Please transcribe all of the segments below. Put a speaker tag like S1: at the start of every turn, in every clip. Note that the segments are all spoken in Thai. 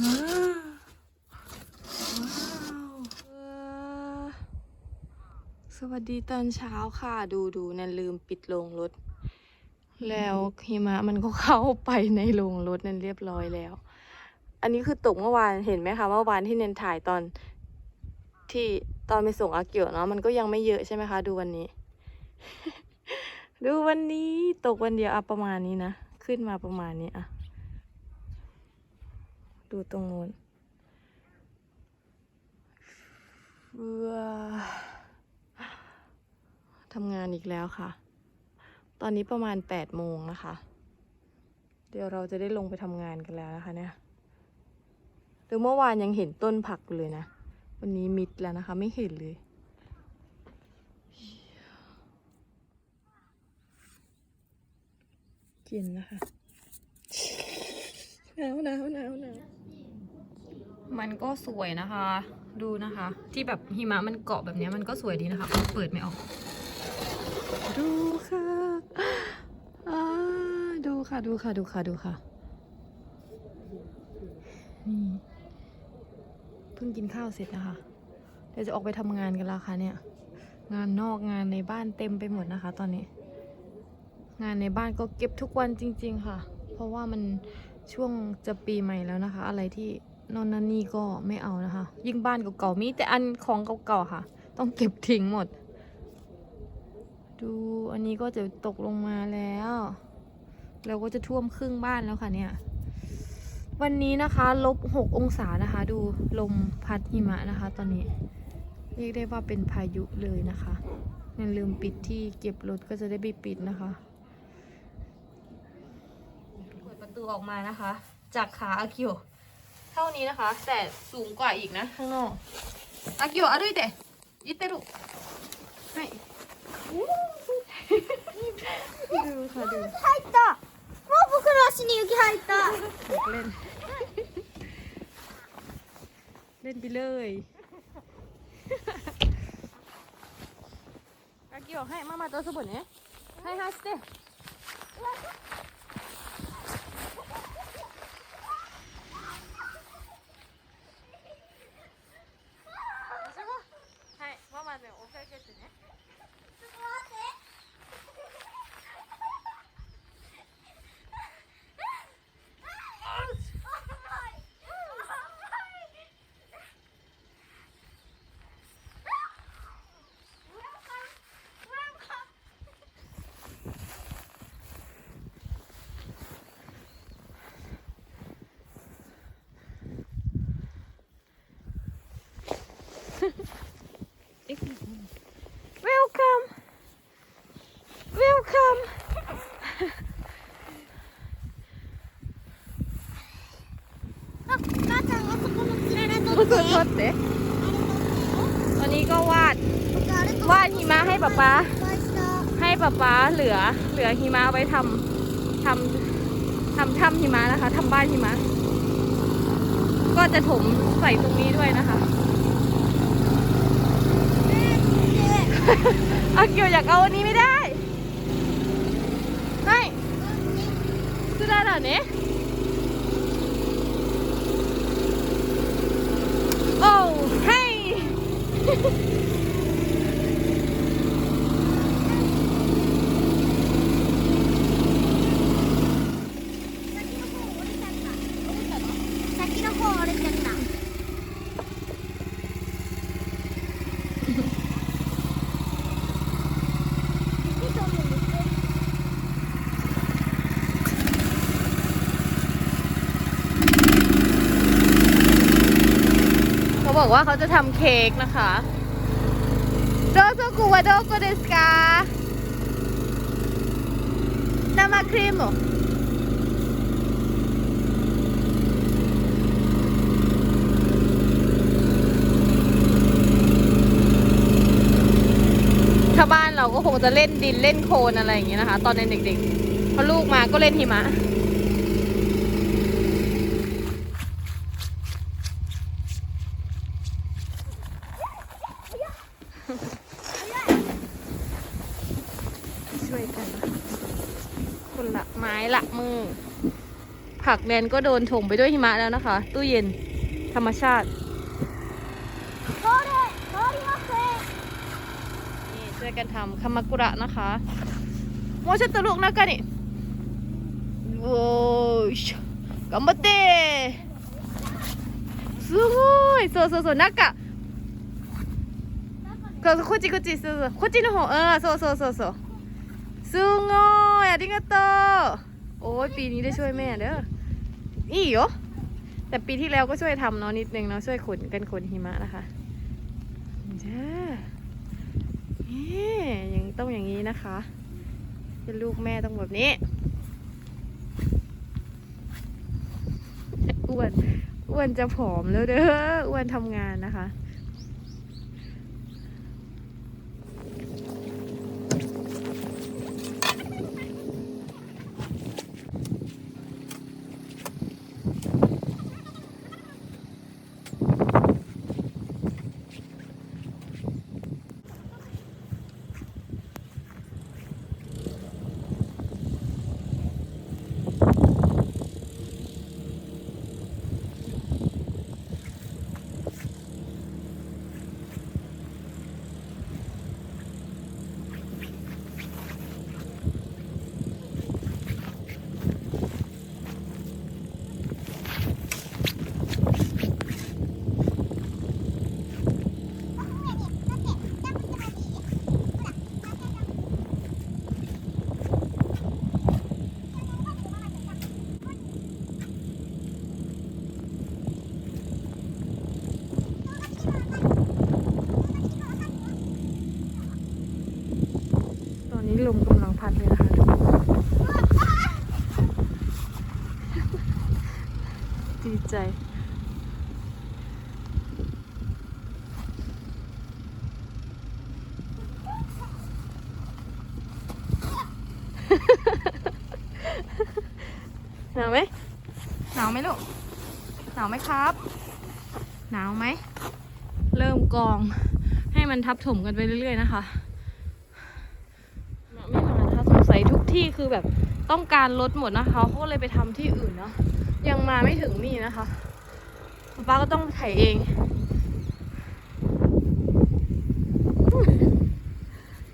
S1: สวัสดีตอนเช้าค่ะ ดูดูนันลืมปิดโรงรถ แล้วหิมะมันก็เข้าไปในโรงรถนั่นเรียบร้อยแล้ว อันนี้คือตกเมื่อวานเห็นไหมคะเมื่อวานที่เนนถ่ายตอนที่ตอนไปส่งอาเกียวเนาะมันก็ยังไม่เยอะใช่ไหมคะ ดูวันนี้ ดูวันนี้ตกวันเดียวอะประมาณนี้นะ ขึ้นมาประมาณนี้อะ ดูตรงนู้นทำงานอีกแล้วค่ะ ตอนนี้ประมาณแปดโมงนะคะ เดี๋ยวเราจะได้ลงไปทำงานกันแล้วนะคะเนี่ยหรือเมื่อวานยังเห็นต้นผักเลยนะ วันนี้มิดแล้วนะคะ ไม่เห็นเลยกินนะคะ หนาวหนาวหนาวหนาว มันก็สวยนะคะ ดูนะคะ ที่แบบหิมะมันเกาะแบบนี้มันก็สวยดีนะคะมันเปิดไม่ออก ดูค่ะดูค่ะ ดูค่ะ ดูค่ะ ดูค่ะ นี่เพิ่งกินข้าวเสร็จนะคะ เดี๋ยวจะออกไปทำงานกันแล้วค่ะเนี่ย งานนอกงานในบ้านเต็มไปหมดนะคะ ตอนนี้ งานในบ้านก็เก็บทุกวันจริง ๆ ค่ะ เพราะว่ามันช่วงจะปีใหม่แล้วนะคะ อะไรที่ นอนนั่นนี่ก็ไม่เอานะคะ ยิ่งบ้านเก่าๆมีแต่อันของเก่าๆค่ะ ต้องเก็บทิ้งหมด ดูอันนี้ก็จะตกลงมาแล้ว เราก็จะท่วมครึ่งบ้านแล้วค่ะเนี่ย วันนี้นะคะลบหกองศานะคะ ดูลมพัดหิมะนะคะ ตอนนี้ เรียกได้ว่าเป็นพายุเลยนะคะอย่าลืมปิดที่เก็บรถก็จะได้ไปปิดนะคะเปิดประตูออกมานะคะ จากขาอากิโอ เท่านี้นะคะ แต่สูงกว่าอีกนะ ข้างนอกอากิโอ歩いて行ってるはいดูค่ะดู
S2: 入ったもう僕の足に雪入った
S1: อยากเล่น เล่นไปเลยอากิโอให้มามาตัวสบุนเนี่ยให้ฮัสเต้
S2: つらら
S1: 撮
S2: 取って
S1: ってตอนนี้ก็วาด
S2: 僕あれと
S1: วาดหิมะให้ป๊าป๊า
S2: 失敗した
S1: ให้ป๊าป๊าเหลือ เหลือหิมะไว้ทำทำทำถ้ำหิมะนะคะทำบ้านหิมะ ก็จะถมใส่ตรงนี้ด้วยนะคะ อาเกียวอยากเอาอันนี้ไม่ได้ไม่คือได้เหรอเนี่ย Ha ha ha! บอกว่าเขาจะทำเค้กนะคะโดโซกุวาโดโกเดสกานามาครีมหรอถ้าบ้านเราก็คงจะเล่นดินเล่นโคลนอะไรอย่างเงี้ยนะคะ ตอนเด็กๆพอลูกมาก็เล่นหิมะ ช่วยกันนะคนละไม้ละมือ พ ผักแดนก็โดนถมไปด้วยหิมะแล้วนะคะ ตู้เย็นธรรมชาติ
S2: これ変わりません
S1: นี่ช่วยกันทำคามากุระนะคะโมชัตตลุกนะกันนี่โอ้ย頑張ってすごいそうそうそう中そうそうこっちこっちそうそうこっちの方うんそうそうそうそうすごいありがとうโอ้ยปีนี้ได้ช่วยแม่เด้อ อีเหรอแต่ปีที่แล้วก็ช่วยทำเนาะนิดนึงเนาะช่วยขนกันขนหิมะนะคะจ้านี่ยังต้องอย่างนี้นะคะเป็นลูกแม่ต้องแบบนี้อ้วนอ้วนจะผอมแล้วเด้ออ้วนทำงานนะคะ ตอนนี้ลมกำลังพัดเลยนะคะทุกคน ดีใจ หนาวไหมหนาวไหมลูก หนาวไหมครับ หนาวไหม เริ่มกอง ให้มันทับถมกันไปเรื่อยๆนะคะไม่มานะคะสงสัยทุกที่คือแบบต้องการรถหมดนะคะเขาก็เลยไปทำที่อื่นเนาะ ยังมาไม่ถึงนี่นะคะป้าก็ต้องไถเอง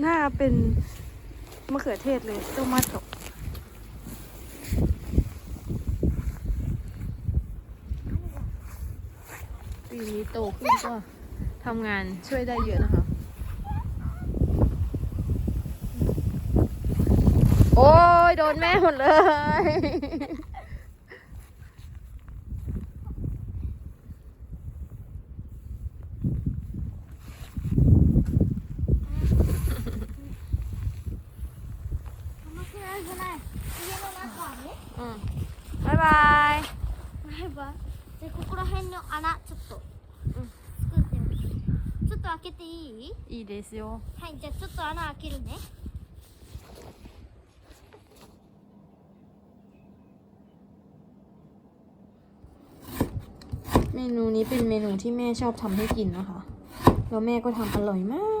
S1: หน้าเป็นมะเขือเทศเลยโตมาโตะปีนี้โตขึ้นก็ทำงานช่วยได้เยอะนะคะ โอ้ย โดนแม่หมดเลย
S2: 甘くないじゃない家の中はね
S1: อืมบ๊ายบาย
S2: バイバイでここら辺の穴ちょっと、うん、作ってみるちょっと開けていい
S1: いいですよ
S2: はいじゃあちょっと穴開けるね
S1: เมนูนี้เป็นเมนูที่แม่ชอบทำให้กินนะคะ แล้วแม่ก็ทำอร่อยมาก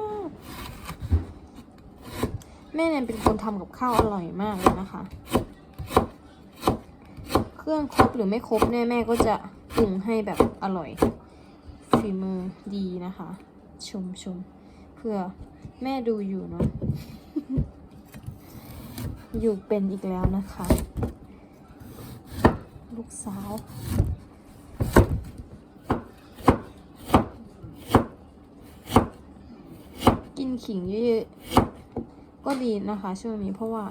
S1: แม่เนี่ยเป็นคนทำกับข้าวอร่อยมากเลยนะคะ เครื่องครบหรือไม่ครบเนี่ยแม่ก็จะปรุงให้แบบอร่อยฝีมือดีนะคะ ชมชมเพื่อแม่ดูอยู่เนาะอยู่เป็นอีกแล้วนะคะ ลูกสาวกินขิงเยอะ ก็ดีนะคะ ช่วงนี้เพราะว่า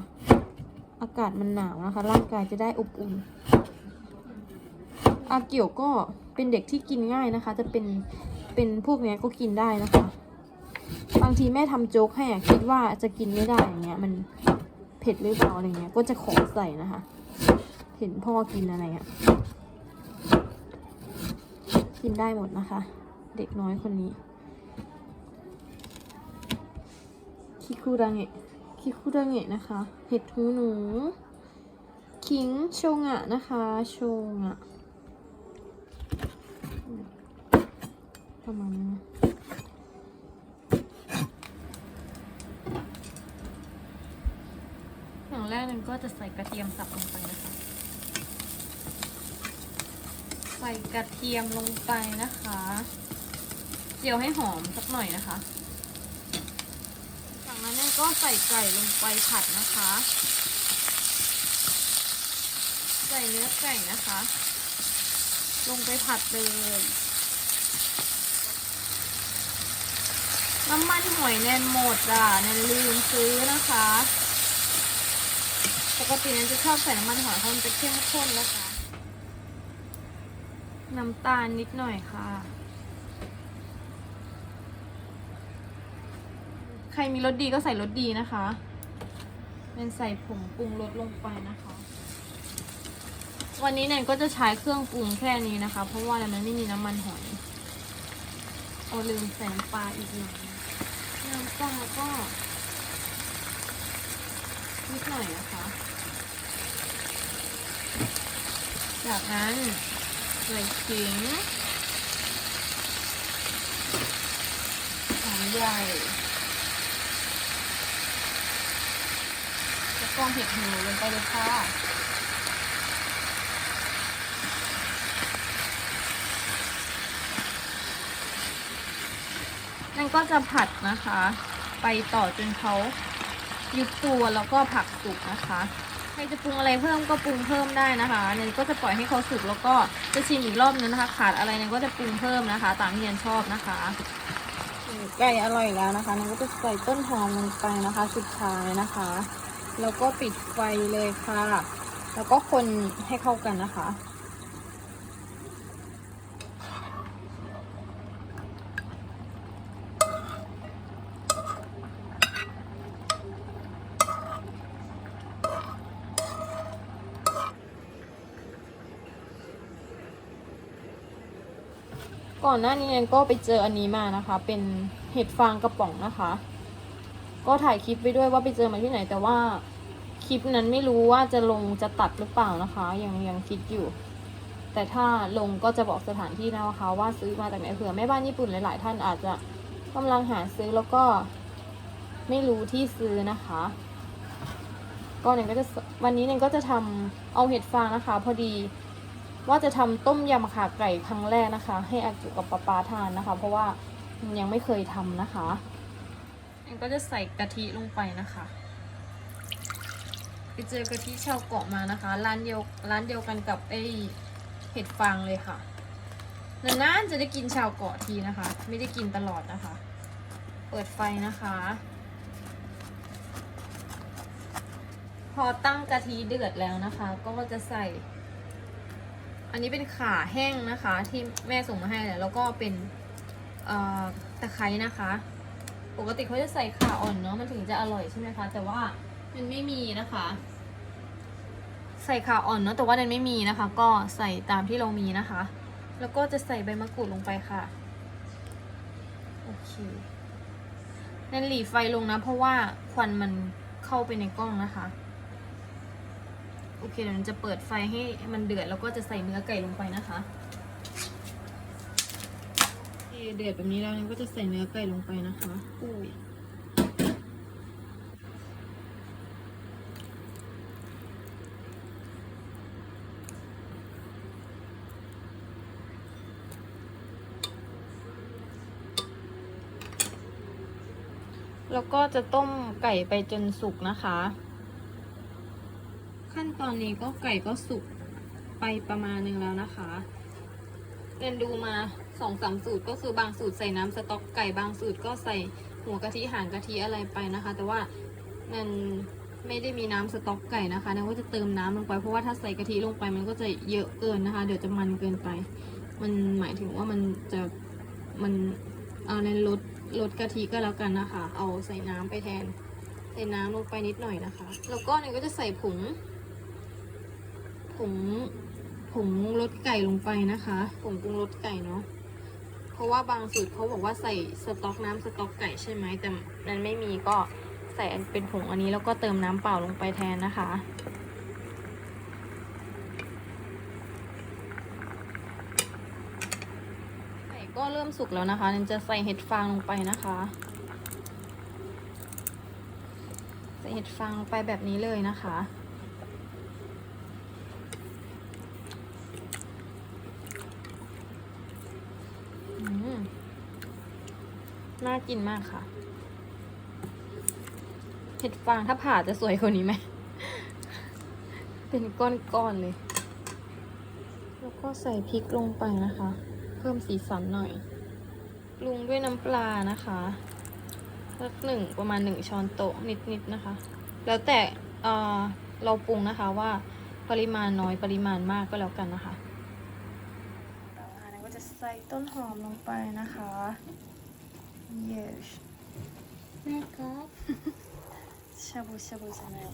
S1: อากาศมันหนาวนะคะ ร่างกายจะได้อบอุ่นอาเกี่ยวก็เป็นเด็กที่กินง่ายนะคะ จะเป็นเป็นพวกเนี้ยก็กินได้นะคะ บางทีแม่ทำโจ๊กให้คิดว่าจะกินไม่ได้อย่างเงี้ย มันเผ็ดหรือเปล่าอะไรเงี้ย ก็จะขอใส่นะคะ เห็นพ่อกินอะไรอะกินได้หมดนะคะ เด็กน้อยคนนี้ คิคุรังเอะคิคุรังเอะนะคะ เห็ดหูหนูขิงโชงะนะคะ โชงะประมาณนี้อย่างแรกนึงก็จะใส่กระเทียมสับลงไปนะคะ ใส่กระเทียมลงไปนะคะ เจียวให้หอมสักหน่อยนะคะ เนี่ยก็ใส่ไก่ลงไปผัดนะคะ ใส่เนื้อไก่นะคะ ลงไปผัดเลยน้ำมันหอยแนนหมดอะแนนลืมซื้อนะคะ ปกติแนนจะชอบใส่น้ำมันหอยเพราะมันจะเข้มข้นนะคะ น้ำตาลนิดหน่อยค่ะ ใครมีรสดีก็ใส่รสดีนะคะแนนใส่ผงปรุงรสลงไปนะคะ วันนี้แนนก็จะใช้เครื่องปรุงแค่นี้นะคะ เพราะว่าแนนไม่มีน้ำมันหอยโอลืมใส่ปลาอีกหน่อยน้ำปลาก็นิดหน่อยนะคะ จากนั้นใส่ขิงหอมใหญ่ แล้วก็เห็ดหูลงไปเลยค่ะ นั่นก็จะผัดนะคะ ไปต่อจนเขายุบตัวแล้วก็ผักสุกนะคะใครจะปรุงอะไรเพิ่มก็ปรุงเพิ่มได้นะคะเนยก็จะปล่อยให้เขาสุกแล้วก็จะชิมอีกรอบนึงนะคะ ขาดอะไรเนยก็จะปรุงเพิ่มนะคะ ตามที่เนยชอบนะคะไก่อร่อยแล้วนะคะเนยก็จะใส่ต้นหอมลงไปนะคะ สุดท้ายนะคะ แล้วก็ปิดไฟเลยค่ะ แล้วก็คนให้เข้ากันนะคะ ก่อนหน้านี้แอนก็ไปเจออันนี้มานะคะ เป็นเห็ดฟางกระป๋องนะคะ ก็ถ่ายคลิปไปด้วยว่าไปเจอมาที่ไหน แต่ว่าคลิปนั้นไม่รู้ว่าจะลงจะตัดหรือเปล่านะคะ ยังยังคิดอยู่ แต่ถ้าลงก็จะบอกสถานที่นะคะ ว่าซื้อมาจากไหนเผื่อแม่บ้านญี่ปุ่นหลาย ๆ ท่านอาจจะกำลังหาซื้อแล้วก็ไม่รู้ที่ซื้อนะคะก็เนี่ยก็จะวันนี้เนี่ยก็จะทำเอาเห็ดฟางนะคะ พอดีว่าจะทำต้มยำขาไก่ครั้งแรกนะคะ ให้อากิกับปาป๊าทานนะคะ เพราะว่ายังไม่เคยทำนะคะ แอนก็จะใส่กะทิลงไปนะคะไปเจอกะทิชาวเกาะมานะคะ ร้านเดียวร้านเดียวกันกับไอเห็ดฟางเลยค่ะนานๆจะได้กินชาวเกาะทีนะคะ ไม่ได้กินตลอดนะคะ เปิดไฟนะคะ พอตั้งกะทิเดือดแล้วนะคะ ก็จะใส่ อันนี้เป็นขาแห้งนะคะ ที่แม่ส่งมาให้และแล้วก็เป็นตะไคร้นะคะ ปกติเขาจะใส่ข่าอ่อนเนาะมันถึงจะอร่อยใช่ไหมคะ แต่ว่ามันไม่มีนะคะ ใส่ขาอ่อนเนาะแต่ว่าเดนไม่มีนะคะ ก็ใส่ตามที่เรามีนะคะ แล้วก็จะใส่ใบมะกรูดลงไปค่ะโอเคเดนหลีไฟลงนะ เพราะว่าควันมันเข้าไปในกล้องนะคะโอเคเดี๋ยวมันจะเปิดไฟให้มันเดือดแล้วก็จะใส่เนื้อไก่ลงไปนะคะ เคเดือดแบบนี้แล้วเนี่ยก็จะใส่เนื้อไก่ลงไปนะคะอุ้ยแล้วก็จะต้มไก่ไปจนสุกนะคะ ขั้นตอนนี้ก็ไก่ก็สุกไปประมาณหนึงแล้วนะคะ เรียนดูมาสองสามสูตรก็คือบางสูตรใส่น้ำสต๊อกไก่บางสูตรก็ใส่หัวกะทิหางกะทิอะไรไปนะคะ แต่ว่ามันไม่ได้มีน้ำสต๊อกไก่นะคะนั่นก็จะเติมน้ำลงไปเพราะว่าถ้าใส่กะทิลงไปมันก็จะเยอะเกินนะคะ เดี๋ยวจะมันเกินไป มันหมายถึงว่ามันจะมันเอาในลดลดกะทิก็แล้วกันนะคะ เอาใส่น้ำไปแทน ใส่น้ำลงไปนิดหน่อยนะคะ แล้วก็เนี่ยก็จะใส่ผงผง ผงรสไก่ลงไปนะคะผงปรุงรสไก่เนาะเพราะว่าบางสูตรเขาบอกว่าใส่สต๊อกน้ำสต๊อกไก่ใช่ไหมแต่นั้นไม่มีก็ใส่เป็นผงอันนี้แล้วก็เติมน้ำเปล่าลงไปแทนนะคะ ไก่ก็เริ่มสุกแล้วนะคะนันจะใส่เห็ดฟางลงไปนะคะ ใส่เห็ดฟางลงไปแบบนี้เลยนะคะ พ น่า กินมากค่ะเห็ดฟางถ้าผ่าจะสวยกว่านี้ไหม เป็นก้อนๆเลย แล้วก็ใส่พริกลงไปนะคะ เพิ่มสีสันหน่อยปรุงด้วยน้ำปลานะคะสักหนึ่งประมาณหนึ่งช้อนโต๊ะนิดๆนะคะ แล้วแต่เอ่อเราปรุงนะคะว่าปริมาณน้อยปริมาณมากก็แล้วกันนะคะต่อมาเราก็จะใส่ต้นหอมลงไปนะคะ yes
S2: แม่ครับ
S1: ชาบูชาบูชาแนล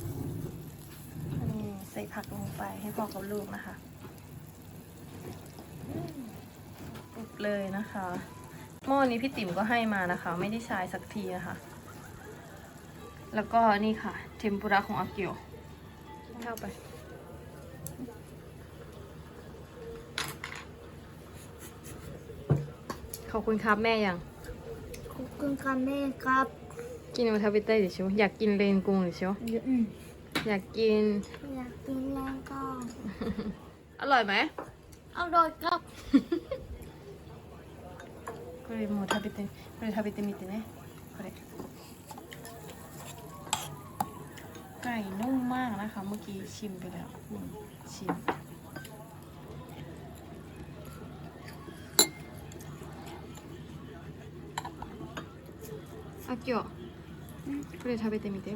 S1: นี่ใส่ผักลงไปให้พอกับลูกนะคะปุบเลยนะคะ หม้อนี้พี่ติ๋มก็ให้มานะคะ ไม่ได้ใช้สักทีนะคะ แล้วก็นี่ค่ะ เทมปุระของอาเกียวเข้าไปขอบคุณครับแม่ยัง
S2: ขอบ คุณค่ะแม่ครับ
S1: กินมาทาบิเต้ดิชิวอยากกินเลนกุงดิชิว
S2: อืม
S1: อยากกิน
S2: อยากกินแรงก็
S1: อร่อยไหม
S2: อร่อยครับ
S1: これもう食べてこれ食べてみてねこれไก่นุ่มมากนะคะ เมื่อกี้ชิมไปแล้วอืมชิม あきょこれ食べてみて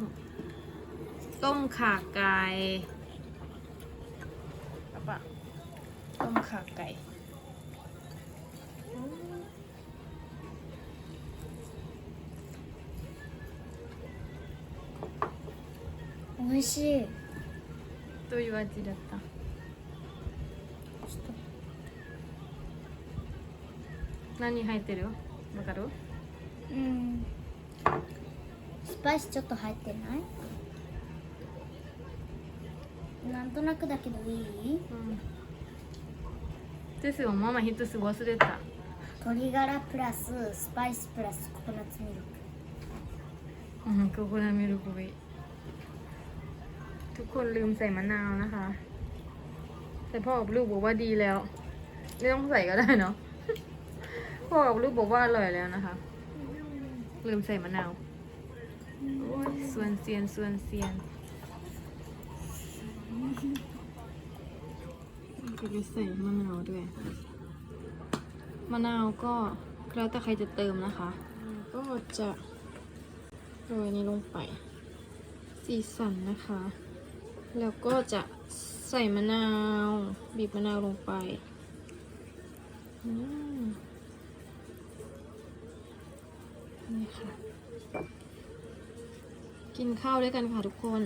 S1: ต้มข่าไก่あปะต้มข่าไก่
S2: 美味しい
S1: どういう味だった何入ってるわかる
S2: うん スパイスちょっと入ってないなんとなくだけどいい
S1: うんですよママ一つ忘れた
S2: 鶏ガラプラススパイスプラスココナッツミルク
S1: อืมโกโก้นามิรุกุยทุกคนลืมใส่มะนาวนะคะ แต่พ่อกับลูกบอกว่าดีแล้ว ไม่ต้องใส่ก็ได้เนาะ พ่อกับลูกบอกว่าอร่อยแล้วนะคะ ลืมใส่มะนาว โอ้ยส่วนเซียนส่วนเซียนก็จะใส่มะนาวด้วย มะนาวก็แล้วแต่ใครจะเติมนะคะ ก็จะโรยนี้ลงไป สีสันนะคะ แล้วก็จะใส่มะนาว บีบมะนาวลงไปอืมนี่ค่ะ กินข้าวด้วยกันค่ะทุกคน